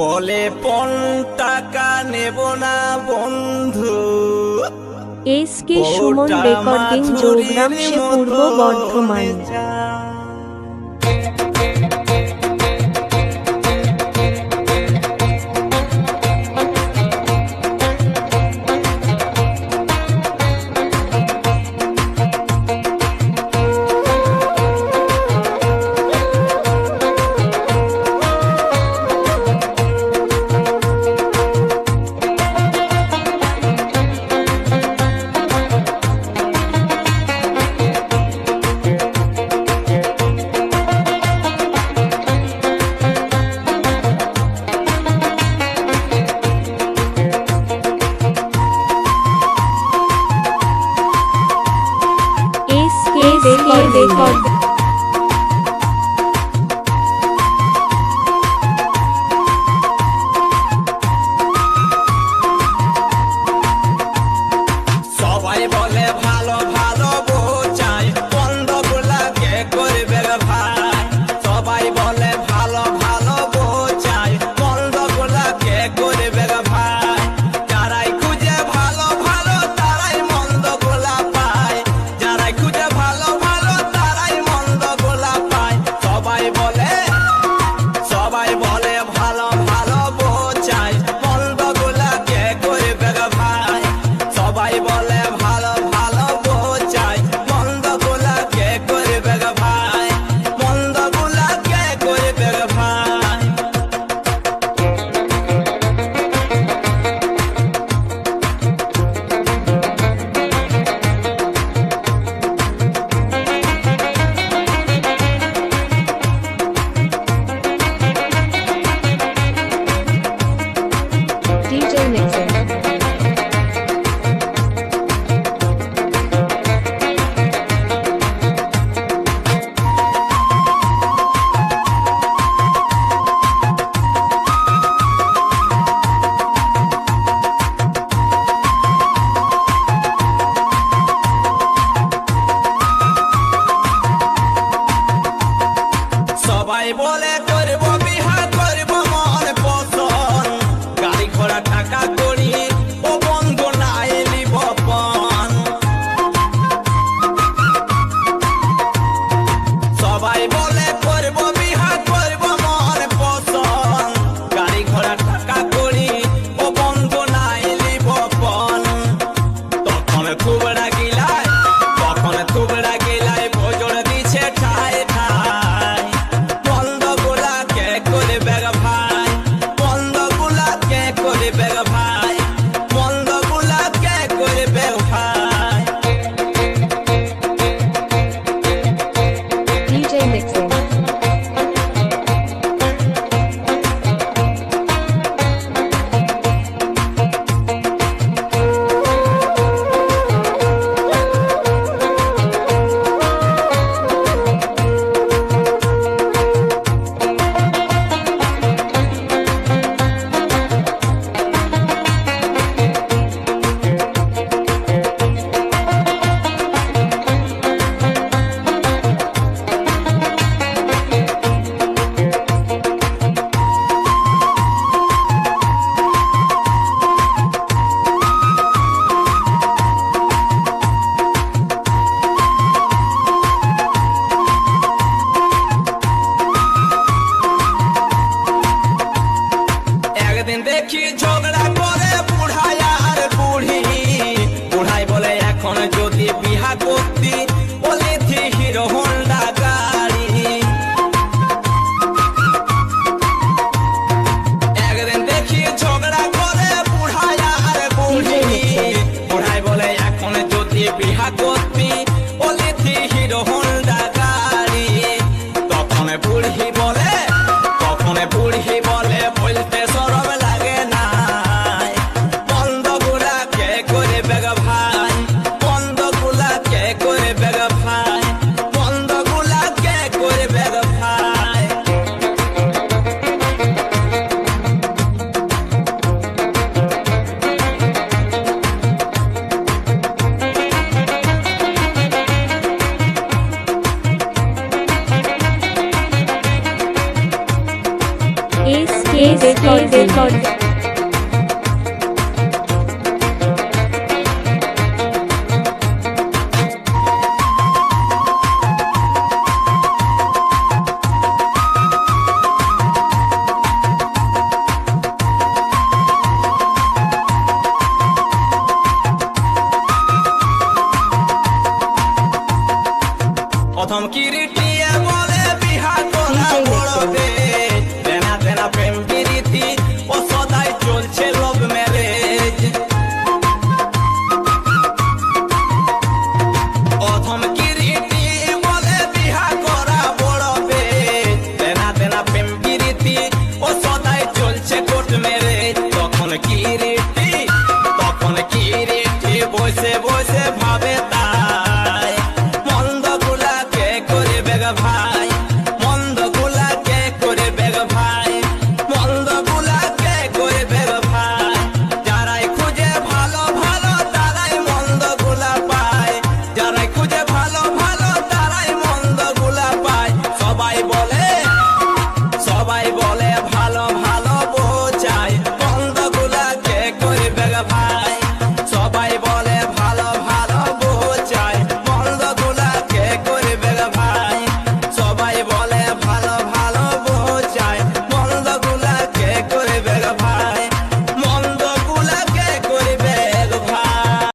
বলে পন টাকা নেব না বন্ধু। S K Suman recording Joggram say Purba Bardhaman. they need, they need. Golde, golde. Atam kirit